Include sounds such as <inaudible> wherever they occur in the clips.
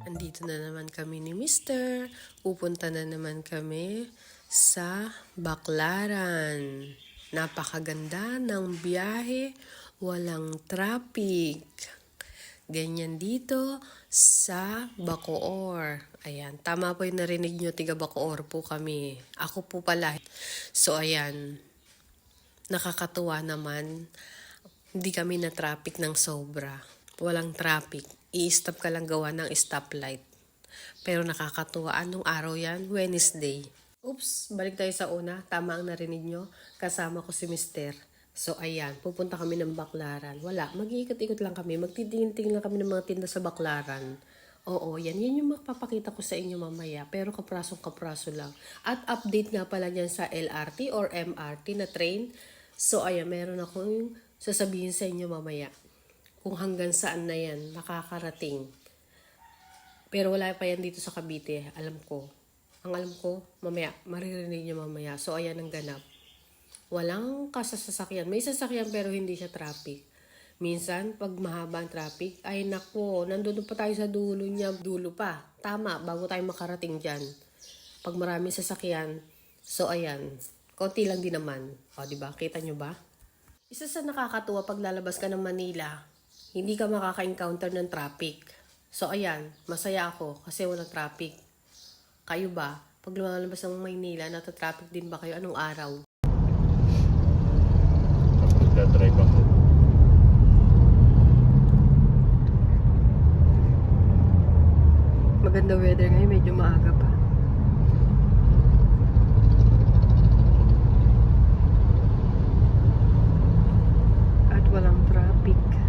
Andito na naman kami ni Mister. Pupunta na naman kami sa Baklaran. Napakaganda ng biyahe. Walang traffic. Ganyan dito sa Bacoor. Ayan, tama po yung narinig nyo, tiga Bacoor po kami. Ako po pala. So ayan, nakakatuwa naman. Hindi kami na traffic ng sobra. Walang traffic. I-stop ka lang gawa ng stoplight. Pero nakakatuwa. Anong araw yan? Wednesday. Oops, balik tayo sa una. Tama ang narinig nyo. Kasama ko si Mister. So ayan, pupunta kami ng Baklaran. Wala, mag-iikot-ikot lang kami. Magtitingin-tingin lang kami ng mga tinda sa Baklaran. Oo, yan. Yan yung magpapakita ko sa inyo mamaya. Pero kaprasong kapraso lang. At update nga pala niyan sa LRT or MRT na train. So ayan, meron akong sasabihin sa inyo mamaya. Kung hanggang saan na yan nakakarating. Pero wala pa yan dito sa Cavite. Alam ko. Ang alam ko, mamaya, maririnig niyo mamaya. So ayan ang ganap. Walang kasasasakyan. May sasakyan pero hindi siya traffic. Minsan, pag mahaba ang traffic, ay nako, nandun pa tayo sa dulo niya, dulo pa. Tama, bago tayo makarating dyan. Pag maraming sasakyan, so ayan, konti lang din naman. O, di ba? Kita nyo ba? Isa sa nakakatuwa pag lalabas ka ng Manila, hindi ka makaka-encounter ng traffic. So ayan, masaya ako kasi walang traffic. Kayo ba? Pag lumalabas ng Maynila, nata-traffic din ba kayo anong araw? Nagdadrive ako. Maganda weather ngayon, medyo maaga pa. At walang traffic.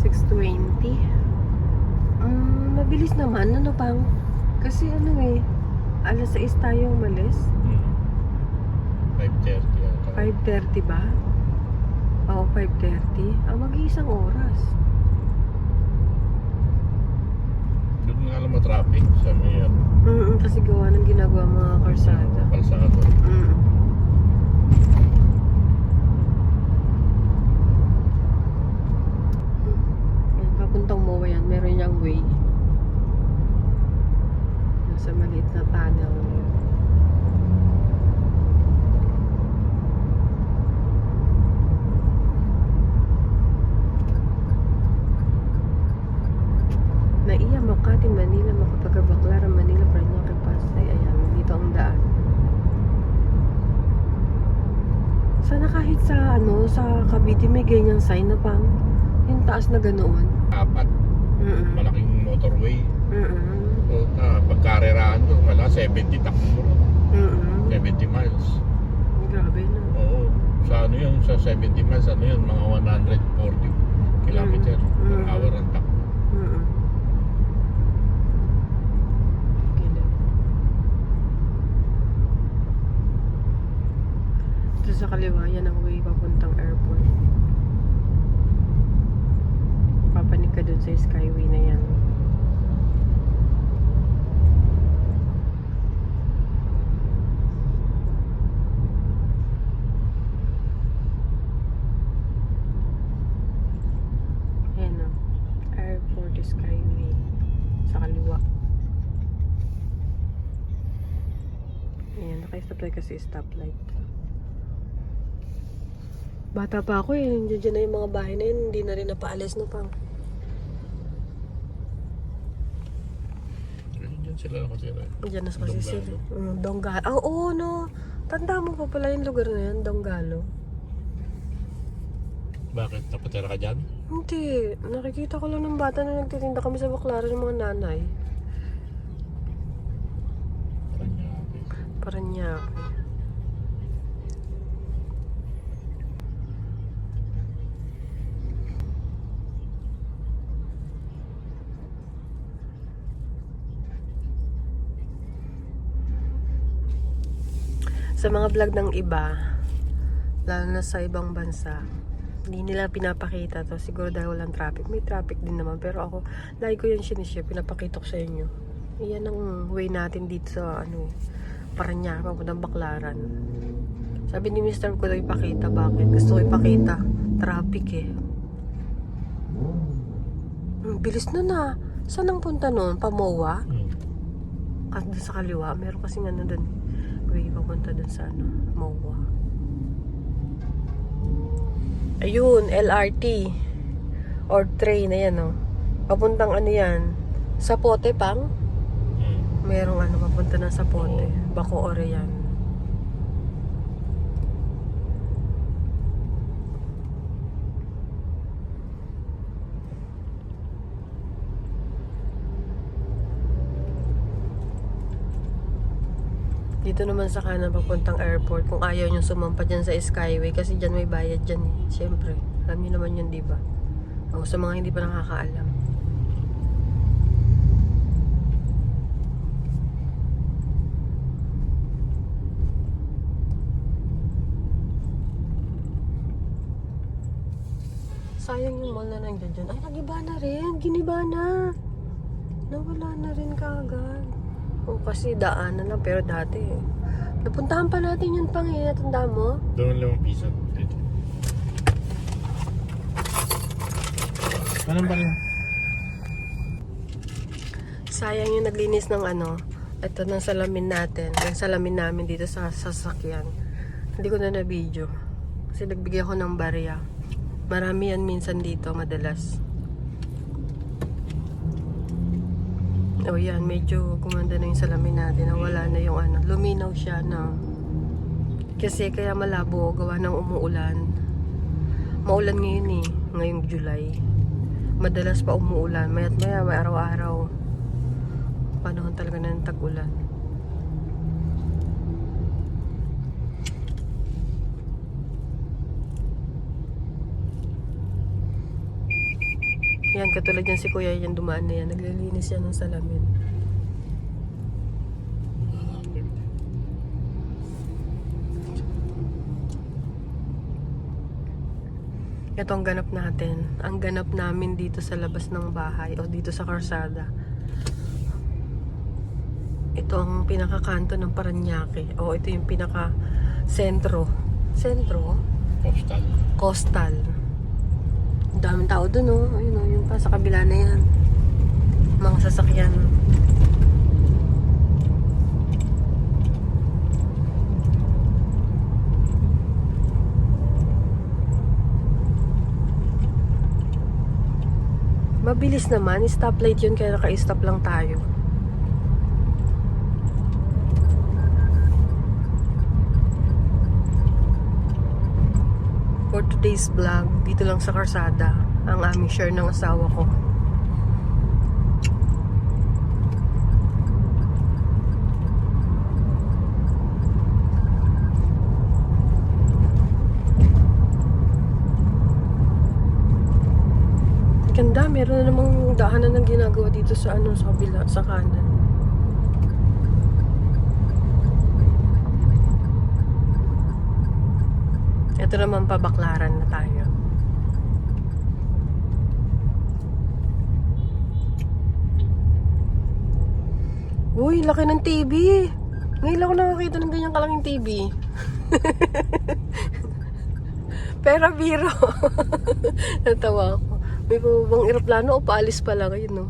$6.20. Um, mabilis naman. Ano pang? Kasi ano eh, alas 6 tayo umalis. Hmm. 5.30 yata. 5.30 ba? Oo, 5.30. Ah, mag-iisang oras. Doon nga lang traffic sa may ano, Mm kasi gawa ng ginagawa mga karsada. kalsado. Mm. Yan, papuntang MOA yan. Meron niyang way. Nasa maliit na tunnel. Naiya, Makati, Manila, Makapagabaklara, Manila, Paranaque, Pasay. Ayan, dito ang daan. Sana kahit sa ano, sa Cavite may ganyang sign na pang yung taas na ganoon. Apat. Mm. Malaking motorway. Mm. So, uh, pagkarerahan doon, wala 70 takbo mo ron. Mm. 70 miles. Grabe no. Oo. Sa ano yun, sa 70 miles, ano yun, mga 140 kilometer per Mm. hour ang takbo. Mm. Gila. Ito sa kaliwa, yan ang way papuntang airport. Papanik ka dun sa skyway na yan. Ayan. Airport Skyway. Sa kaliwa. Ayan, naka-stop tayo kasi stoplight. Bata pa ako eh. Nandiyan na yung mga bahay na yun. Hindi na rin napaalis no pang. Diyan sila nakatira. Diyan na kasi sila. Mm, Donggalo. Ah, oo no. Tanda mo pa pala yung lugar na yan, Donggalo. Bakit? Napatira ka dyan? Hindi. Nakikita ko lang ng bata na nagtitinda kami sa baklaran ng mga nanay. Kanyari. Paranaque. Sa mga vlog ng iba, lalo na sa ibang bansa, hindi nila pinapakita to. Siguro dahil walang traffic. May traffic din naman. Pero ako, lagi ko yan sinishare. Pinapakita ko sa inyo. Yan ang way natin dito sa ano, Paranaque, papuntang Baklaran. Sabi ni Mr. ko daw ipakita. Bakit? Gusto ko ipakita. Traffic eh. Hmm, bilis na na. Saan ang punta nun? Pamowa? Hmm. Kasi doon sa kaliwa, meron kasing ano doon. Way papunta doon sa ano, Mowa. Ayun, LRT. Or train, ayan o. Papuntang ano yan? Sapote pang? Hmm. Merong ano, papunta na Sapote. Bako ore yan. Dito naman sa kanan papuntang airport kung ayaw nyo sumampa dyan sa Skyway kasi dyan may bayad dyan eh. Siyempre, alam nyo naman yun, di ba? O sa mga hindi pa nakakaalam. Sayang yung mall na nandiyan dyan. Ay, nagiba na rin. Giniba na. Nawala na rin kaagad. O kasi daanan lang, pero dati. Napuntahan pa natin yun pang eh. Natanda mo? Doon limang piso. Dito. Anong ba yun? Sayang yung naglinis ng ano. Ito ng salamin natin. Yung salamin namin dito sa sasakyan. Hindi ko na na-video. Kasi nagbigay ako ng barya. Marami yan minsan dito, madalas. O yan, medyo gumanda na yung salamin natin. Nawala na yung ano. Luminaw siya na. Kasi kaya malabo, gawa ng umuulan. Maulan ngayon eh, ngayong July. Madalas pa umuulan, mayat maya, may araw-araw. Panahon talaga ng tag-ulan. Yan, katulad yan si Kuya, yan dumaan na yan. Naglilinis yan ng salamin. Ito ang ganap natin. Ang ganap namin dito sa labas ng bahay o dito sa karsada. Ito ang pinakakanto ng Paranaque. O ito yung pinaka sentro. Sentro? Postal. Coastal. Daming tao dun oh. Ayun oh, yung pa sa kabila na yan. Mga sasakyan. Mabilis naman, stoplight yun kaya naka-stop lang tayo. For today's vlog, dito lang sa Karsada, ang aming share ng asawa ko. Ganda, meron na namang daanan ng ginagawa dito sa ano sa kabila, sa kanan. Ito naman pabaklaran na tayo. Uy, laki ng TV. Ngayon ako nakakita ng ganyang kalaking TV. <laughs> Pero biro. <laughs> Natawa ako. May pababang eroplano o paalis pa lang yun, no?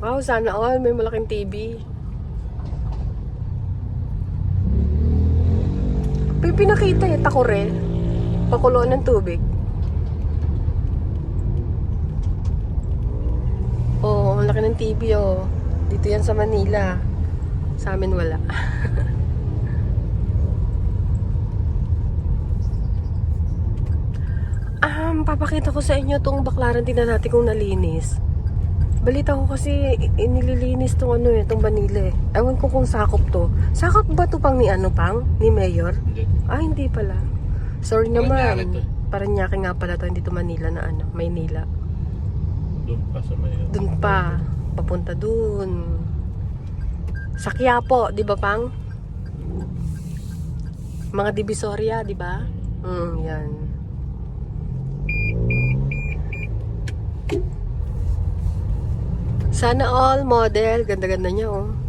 Wow, sana all may malaking TV. May pinakita eh, takore. Pakuloan ng tubig. Oo, oh, ang laki ng TV oh. Dito yan sa Manila. Sa amin wala. <laughs> um, papakita ko sa inyo itong baklaran. Tingnan natin kung nalinis. Balita ko kasi inililinis tong ano eh, tong Manila eh. Ewan ko kung sakop to. Sakop ba to pang ni ano pang? Ni Mayor? Hindi. Ah, hindi pala. Sorry Paranaque naman. to. Paranaque nga pala to, hindi to Manila na ano, Maynila. Doon pa sa may... Dun pa, papunta dun. Sa Quiapo, di ba pang? Mga Divisoria, di ba? Mm, yan. Sana all model. Ganda-ganda niya, oh.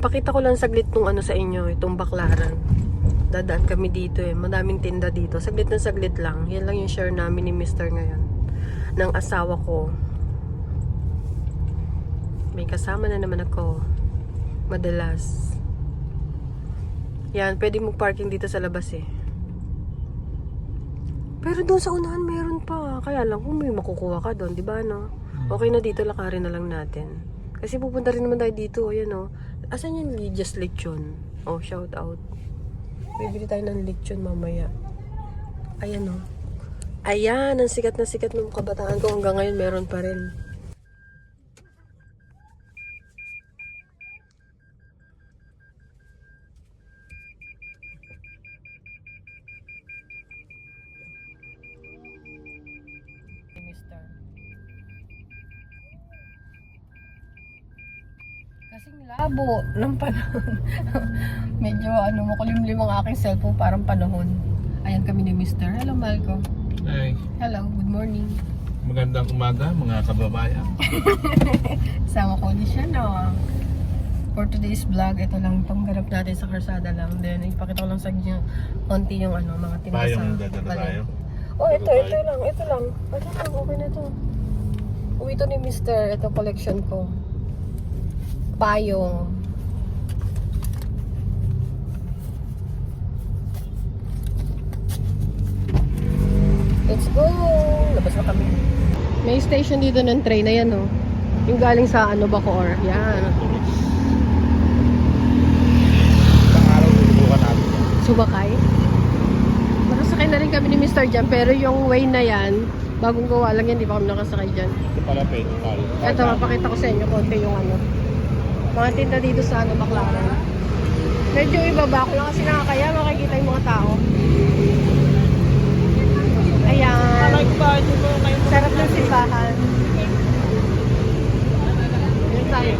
Papakita ko lang saglit tong ano sa inyo, itong baklaran. Dadaan kami dito eh. Madaming tinda dito. Saglit na saglit lang. Yan lang yung share namin ni Mr. ngayon. Ng asawa ko. May kasama na naman ako. Madalas. Yan, pwede mo parking dito sa labas eh. Pero doon sa unahan meron pa. Kaya lang kung may makukuha ka doon, di ba no? Okay na dito, lakarin na lang natin. Kasi pupunta rin naman tayo dito, ayan o. Asan yung Lydia's Lechon? Oh, shout out. Bibili tayo ng lechon mamaya. Ayan o. Ayan, ang sikat na sikat ng kabataan ko hanggang ngayon meron pa rin. Labo ng panahon. <laughs> Medyo ano, makulimlim ang aking cellphone, parang panahon. Ayan kami ni Mister. Hello, Malco. Ay, Hello, good morning. magandang umaga mga kababayan. <laughs> Sama ko ni siya, no? For today's vlog, ito lang itong ganap natin sa karsada lang. Then, ipakita ko lang sa inyo konti yung ano, mga tinda sa Payong dadala tayo. Oh, ito, ito lang, ito lang. Ito lang, okay na to. Uwi to ni Mister, ito collection ko. Payong. Let's go! Labas na kami. May station dito ng train na yan, oh. Yung galing sa ano, Bacoor. Yan. Isang araw susubukan natin. Subakay. Nakasakay na rin kami ni Mr. Jam, pero yung way na yan, bagong gawa lang yan, di pa kami nakasakay dyan. Ito pala pedal. Ito, mapakita ko sa inyo konti yung ano. Mga tinda dito sa ano, Baclaran. Medyo ibaba ko lang kasi nakakaya, makikita yung mga tao. Ayan. Sarap ng simbahan. Ayan tayo.